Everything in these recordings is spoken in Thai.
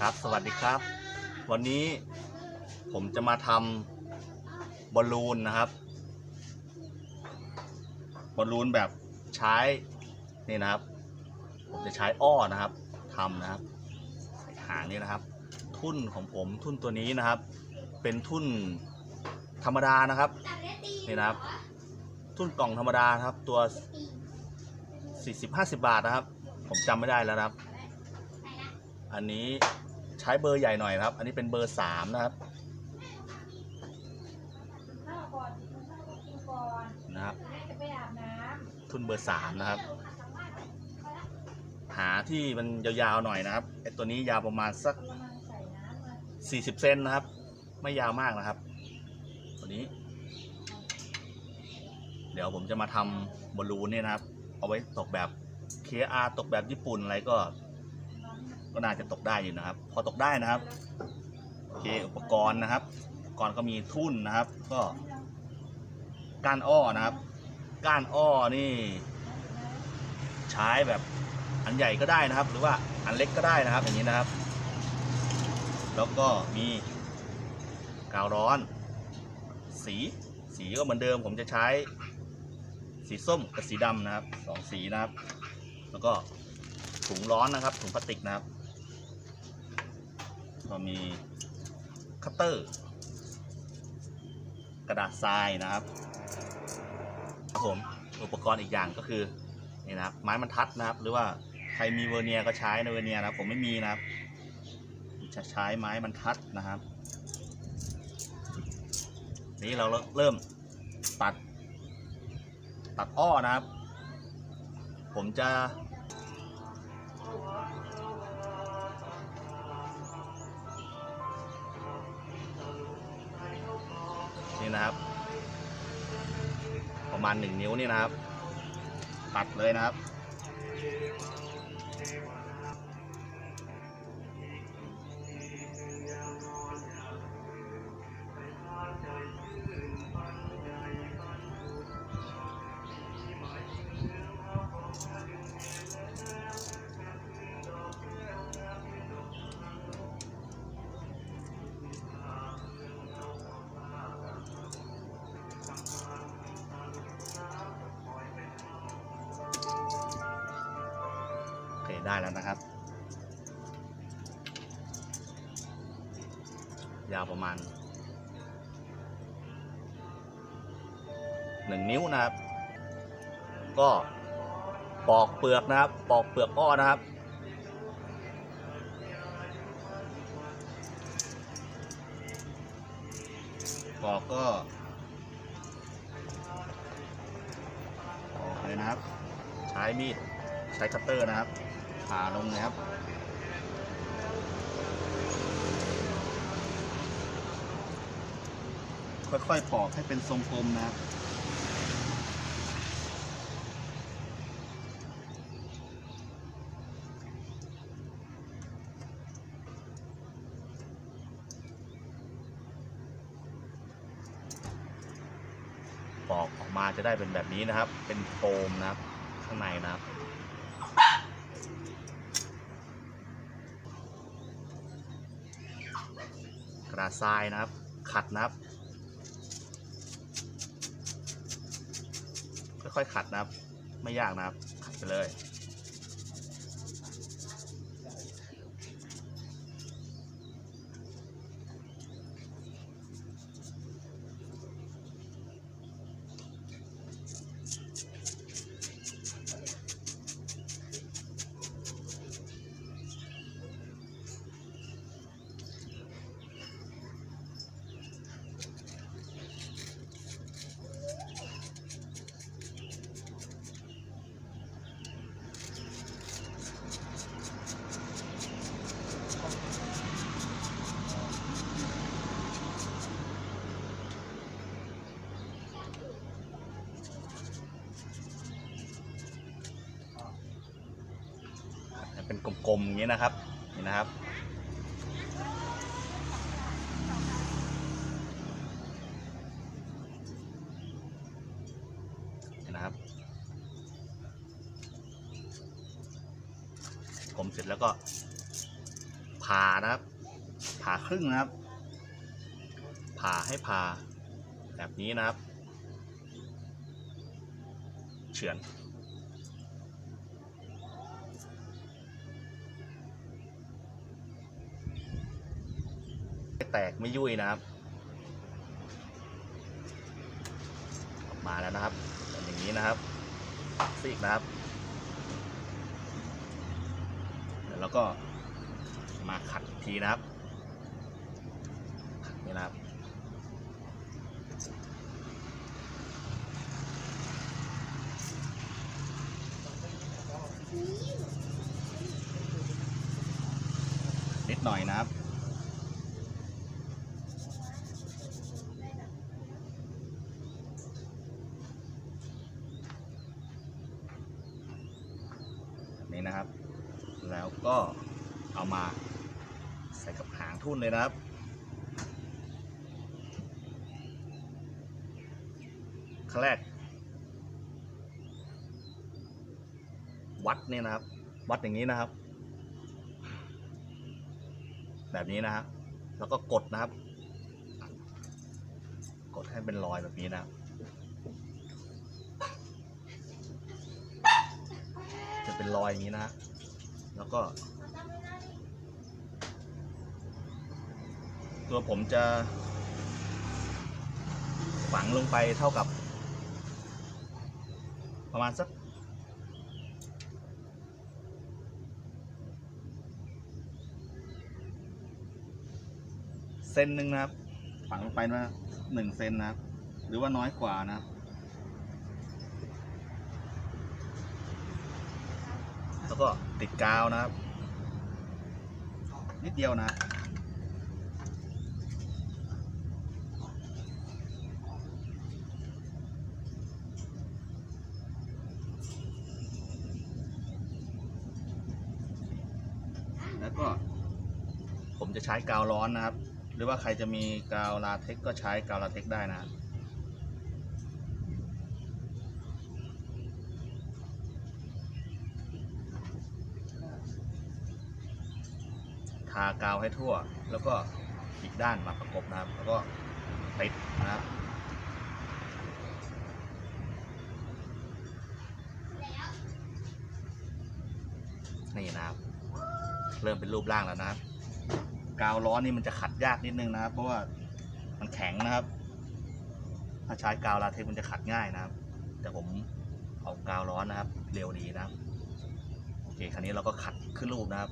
ครับ สวัสดีครับ วันนี้ผมจะมาทำบอลลูนนะครับ บอลลูนแบบใช้นี่นะครับ ผมจะใช้อ้อนะครับทำนะครับใส่หางนี่นะครับ ทุ่นของผมทุ่นตัวนี้นะครับ เป็นทุ่นธรรมดานะครับนี่นะครับ ทุ่นกล่องธรรมดาครับ ตัว 40-50 บาทนะครับ ผมจำไม่ได้แล้วครับ อันนี้ ใช้เบอร์ใหญ่หน่อยนะครับ อันนี้เป็นเบอร์สามนะครับนะครับทุนเบอร์สามนะครับ หาที่มันยาวๆหน่อยนะครับไอตัวนี้ยาวประมาณสักำกระมังใส่น้ำมา40เซนนะครับ ไม่ยาวมากนะครับ ตัวนี้ เดี๋ยวผมจะมาทำบอลลูนเนี่ยนะครับ เอาไว้ตกแบบ KR ตกแบบญี่ปุ่นอะไรก็ ก็น่าจะตกได้อยู่นะครับ พอตกได้นะครับโอเคอุปกรณ์นะครับอุปกรณ์ก็มีทุ่นนะครับ ก็ก้านอ้อนะครับ ก้านอ้อนี่ ใช้แบบอันใหญ่ก็ได้นะครับ หรือว่าอันเล็กก็ได้นะครับ อย่างนี้นะครับ แล้วก็มีกาวร้อน สีสีก็เหมือนเดิม ผมจะใช้สีส้มกับสีดำนะครับสองสีนะครับ แล้วก็ถุงร้อนนะครับถุงพลาสติกนะครับ ก็มีคัตเตอร์ กระดาษทรายนะครับครับผมอุปกรณ์อีกอย่างก็คือนี่นะครับไม้บรรทัดนะครับ หรือว่าใครมีเวอร์เนียก็ใช้ในเวอร์เนียนะผมไม่มีนะครับ จะใช้ไม้บรรทัดนะครับ นี่เราเริ่มตัด ตัดอ้อนะครับ ผมจะ ณหนึ่งนิ้วนี่นะครับ ตัดเลยนะครับ ได้แล้วนะครับ ยาวประมาณหนึ่งนิ้วนะครับ ก็ปอกเปลือกนะครับ ปอกเปลือกอ้อนะครับ ปอกก็ปอกเลยนะครับ ใช้มีด ใช้คัตเตอร์นะครับ ผ่าลงนะครับค่อยๆปอกให้เป็นทรงกลมนะครับปอกออกมาจะได้เป็นแบบนี้นะครับ เป็นโฟมนะครับ ข้างในนะครับ กระดาษ ทรายนะครับ ขัดนะครับ ค่อยๆขัดนะครับ ไม่ยากนะครับ ขัดไปเลย กลมๆอย่างนี้นะครับนี่นะครับนี่นะครับกลมเสร็จแล้วก็ผ่านะครับ ผ่าครึ่งนะครับ ผ่าให้ผ่าแบบนี้นะครับ เฉือน แตกไม่ยุ่ยนะครับ ออกมาแล้วนะครับเป็นอย่างนี้นะครับซีกนะครับเดี๋ยวเราก็มาขัดทีนะครับขัดนี่นะครับนิดหน่อยนะครับนี้นะครับ แล้วก็เอามาใส่กับหางทุ่น เลยนะครับขั้นแรก วัดเนี่ยนะครับ วัดอย่างนี้นะครับ แบบนี้นะครับ แล้วก็กดนะครับ กดให้เป็นรอยแบบนี้นะครับจะเป็นรอยอย่างนี้นะ แล้วก็ ตัวผมจะ ฝังลงไปเท่ากับ ประมาณสักเซนหนึ่งนะครับ ฝังลงไปนะหนึ่งเซนนะครับ หรือว่าน้อยกว่านะครับแล้วก็ติดกาวนะครับ นิดเดียวนะ ก็ ผมจะใช้กาวร้อนนะครับ หรือว่าใครจะมีกาวลาเท็กก็ใช้กาวลาเท็กได้นะทากาวให้ทั่ว แล้วก็อีกด้านมาประกบนะครับ แล้วก็ติดนะครับ นี่นะครับ เริ่มเป็นรูปร่างแล้วนะครับ กาวร้อนนี่มันจะขัดยากนิดนึงนะครับ เพราะว่ามันแข็งนะครับ ถ้าใช้กาวลาเทคมันจะขัดง่ายนะครับ แต่ผมเอากาวร้อนนะครับ เร็วดีนะครับโอเคคราวนี้เราก็ขัดขึ้นรูปนะครับ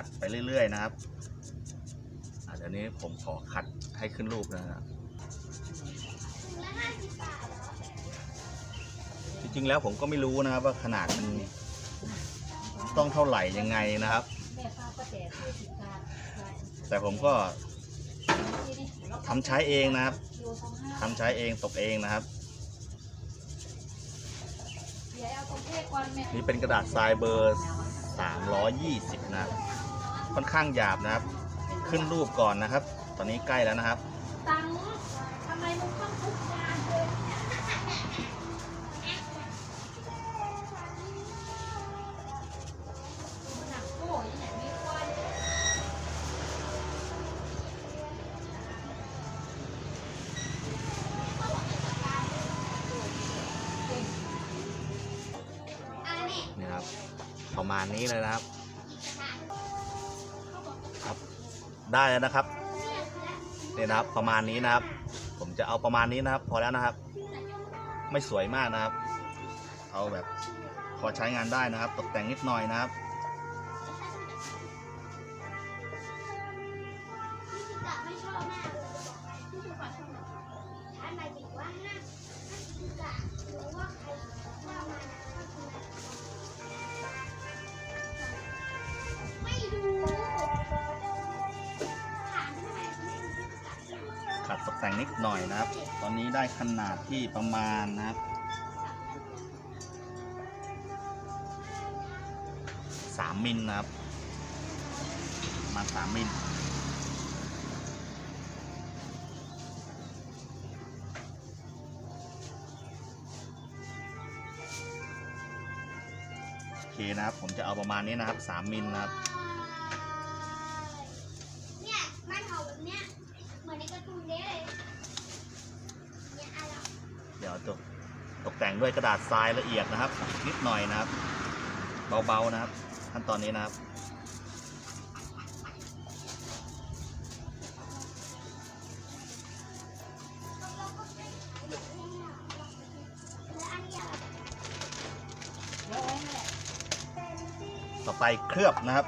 ขัดไปเรื่อย ๆ นะครับอะเดี๋ยวนี้ผมขอขัดให้ขึ้นรูปนะครับจริงๆแล้วผมก็ไม่รู้นะครับว่าขนาดมันต้องเท่าไหร่ยังไงนะครับ แต่ผมก็ทำใช้เองนะครับทำใช้เองตกเองนะครับนี่เป็นกระดาษทรายเบอร์ 320 นะครับ ค่อนข้างหยาบนะครับ ขึ้นรูปก่อนนะครับ ตอนนี้ใกล้แล้วนะครับ ตังทำไมมึงต้องทุกงานเได้แล้วนะครับนี่นะครับประมาณนี้นะครับ ผมจะเอาประมาณนี้นะครับ พอแล้วนะครับ ไม่สวยมากนะครับ เอาแบบพอใช้งานได้นะครับ ตกแต่งนิดหน่อยนะครับ รู้ถามทำไมฉัดตกแต่งนิดหน่อยนะครับ ตอนนี้ได้ขนาดที่ประมาณนะครับสามมิลนะครับ มาสามมิลโอเคนะครับ ผมจะเอาประมาณนี้นะครับสามมิลนะครับ เนี่ยมันเห่าแบบเนี้ยเหมือนในการ์ตูนเด้เลยเนี่ยอะไร ตกตกแต่งด้วยกระดาษทรายละเอียดนะครับ นิดหน่อยนะครับ เบาๆนะครับ ขั้นตอนนี้นะครับต่อไปเคลือบนะครับ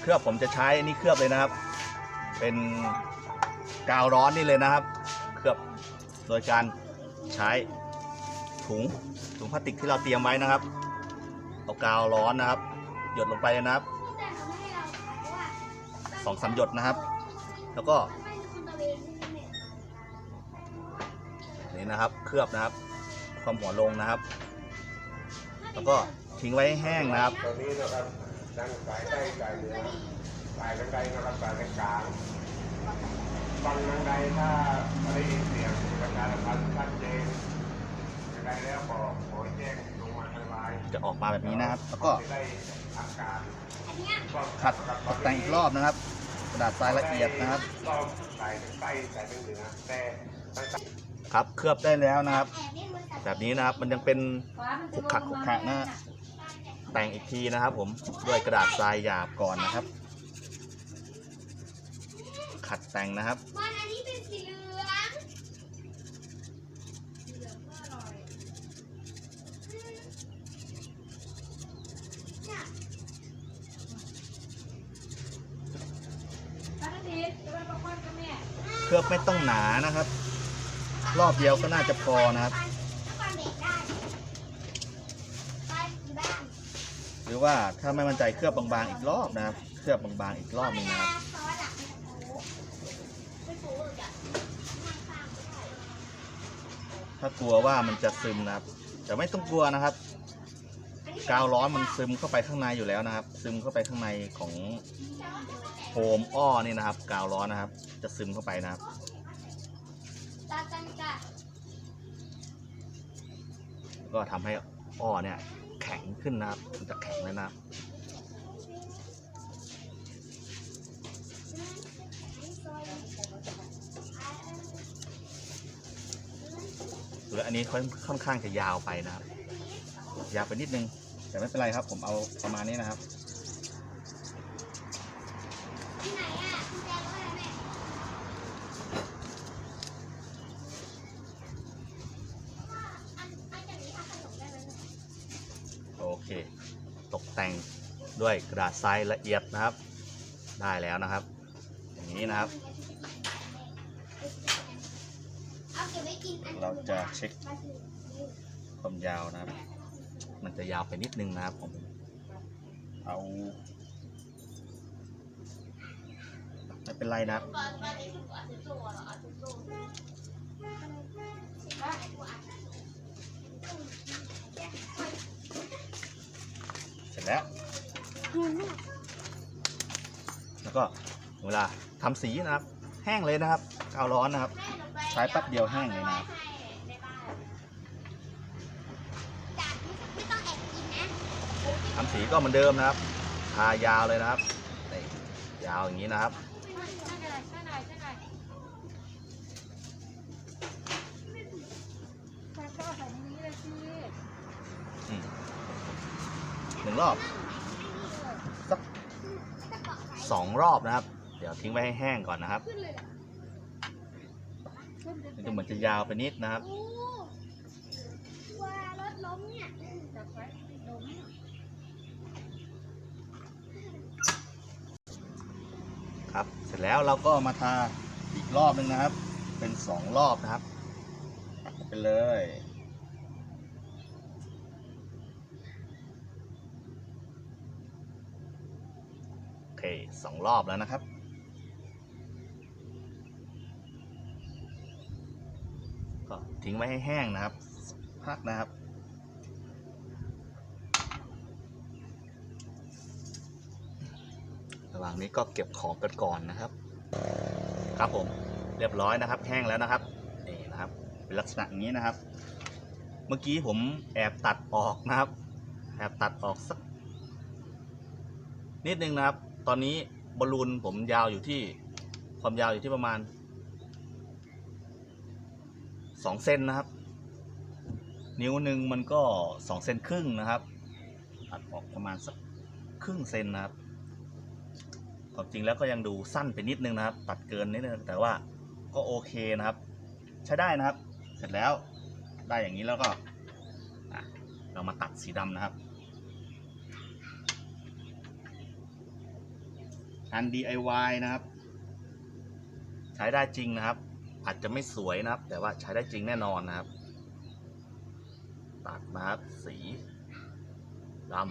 เคลือบผมจะใช้อันนี้เคลือบเลยนะครับ เป็นกาวร้อนนี่เลยนะครับ เคลือบโดยการใช้ ถุงถุงพลาสติกที่เราเตรียมไว้นะครับเอากาวร้อนนะครับ หยดลงไปนะครับสองสามหยดนะครับ แล้วก็นี่นะครับเคลือบนะครับ ความหัวลงนะครับ แล้วก็ทิ้งไว้แห้งนะครับตอนนี้นะครับดังสายใต้สายเหนือสายทางใดนะครับสายทางกลางฟังทางใดถ้าได้ยินเสียงประชาสัมพันธ์ชัดเจน จ้งลงมาทางไลน์จะออกมาแบบนี้นะครับ แล้วก็จะได้ทำการอันเนี้ยขัดตกแต่งอีกรอบนะครับ กระดาษทรายละเอียดนะครับรอบสายทางใต้สายทางเหนือแต่ทางใต้ครับเคลือบได้แล้วนะครับแอบเล่นบริษัทแบบนี้นะครับมันยังเป็นฟ้ามันจะขุกขักขุกขักนะฮะแต่งอีกทีนะครับ ผมด้วยกระดาษทรายหยาบก่อนนะครับ ขัดแต่งนะครับ มันอันนี้เป็นสีเหลือง เนี่ย ฟ้าทันทีจะไปประควันกับแม่ เคลือบไม่ต้องหนานะครับ รอบเดียวก็น่าจะพอนะครับ หรือว่าถ้าไม่มั่นใจเคลือบบางๆอีกรอบนะครับ เคลือบบางๆอีกรอบนึงนะครับถ้ากลัวว่ามันจะซึมนะครับแต่ไม่ต้องกลัวนะครับกาวร้อนมันซึมเข้าไปข้างในอยู่แล้วนะครับ ซึมเข้าไปข้างในของ โฟมอ้อนี่นะครับ กาวร้อนนะครับ จะซึมเข้าไปนะครับตาจันกก็ทำให้อ้อเนี่ยแข็งขึ้นนะครับมันจะแข็งเลยนะครับหรืออันนี้ค่อนค่อนข้างจะยาวไปนะครับ ยาวไปนิดนึง แต่ไม่เป็นไรครับ ผมเอาประมาณนี้นะครับ เค ตกแต่งด้วยกระดาษทรายละเอียดนะครับ ได้แล้วนะครับ อย่างนี้นะครับ เราจะเช็คความยาวนะครับ มันจะยาวไปนิดนึงนะครับผมเอาไม่เป็นไรนะครับ แล้ว แล้วก็เวลาทำสีนะครับ แห้งเลยนะครับกาวร้อนนะครับ ใช้แป๊บเดียวแห้งเลยนะครับทำสีก็เหมือนเดิมนะครับ ทายาวเลยนะครับ ยาวอย่างนี้นะครับ ใช่ไหนใช่ไหนใช่ไหนใส่ก็ใส่ในนี้เลยสิ อืมหนึ่ง รอบสักสองรอบนะครับ เดี๋ยวทิ้งไว้ให้แห้งก่อนนะครับมันจะเหมือนจะยาวไปนิดนะครับครับเสร็จแล้วเราก็มาทาอีกรอบหนึงนะครับ เป็นสองรอบนะครับไปเลย เคสองรอบแล้วนะครับ ก็ทิ้งไว้ให้แห้งนะครับพักนะครับระหว่างนี้ก็เก็บของกันก่อนนะครับ ครับผมเรียบร้อยนะครับ แห้งแล้วนะครับนี่นะครับ เป็นลักษณะนี้นะครับ เมื่อกี้ผมแอบตัดออกนะครับ แอบตัดออกสักนิดนึงนะครับ ตอนนี้บอลลูนผมยาวอยู่ที่ความยาวอยู่ที่ประมาณสองเซนนะครับ นิ้วหนึ่งมันก็สองเซนครึ่งนะครับตัดออกประมาณสักครึ่งเซนนะครับความจริงแล้วก็ยังดูสั้นไปนิดนึงนะครับ ตัดเกินนิดนึงแต่ว่าก็โอเคนะครับ ใช้ได้นะครับ เสร็จแล้วได้อย่างนี้แล้วก็เรามาตัดสีดำนะครับ อัน DIY นะครับ ใช้ได้จริงนะครับ อาจจะไม่สวยนะครับ แต่ว่าใช้ได้จริงแน่นอนนะครับ ตัดนะครับสีดำ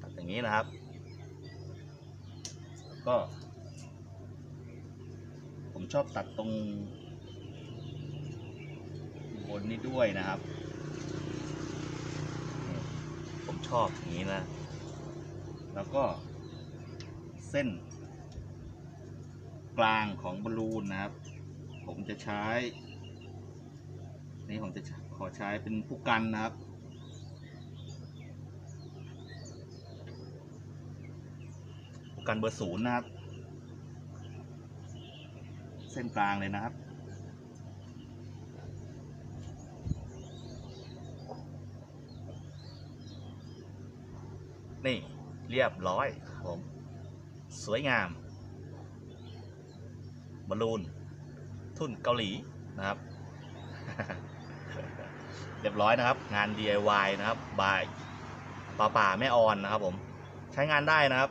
ตัดอย่างนี้นะครับ ก็ ผมชอบตัดตรงบนนี้ด้วยนะครับนี่ผม ชอบอย่างนี้นะ แล้วก็เส้น กลางของบอลลูนนะครับ ผมจะใช้ นี่ผมจะขอใช้เป็นผู้กันนะครับผู้กันเบอร์ศูนย์นะครับ เส้นกลางเลยนะครับ นี่เรียบร้อยครับผม สวยงามบอลลูน ทุ่นเกาหลีนะครับ เรียบร้อยนะครับ งาน DIY นะครับบายป่าป่าแม่ออนนะครับผม ใช้งานได้นะครับ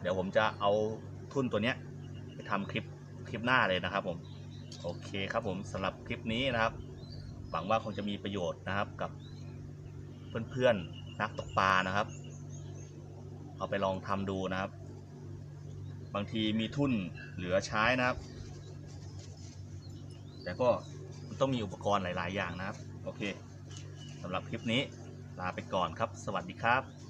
เดี๋ยวผมจะเอาทุ่นตัวเนี้ยไปทำคลิปคลิปหน้าเลยนะครับ ผม โอเคครับผมสำหรับคลิปนี้นะครับหวังว่าคงจะมีประโยชน์นะครับกับเพื่อนๆนักตกปลานะครับ เอาไปลองทำดูนะครับ บางทีมีทุ่นเหลือใช้นะครับ แต่ก็มันต้องมีอุปกรณ์หลาย ๆ อย่างนะครับ โอเคสำหรับคลิปนี้ลาไปก่อนครับ สวัสดีครับ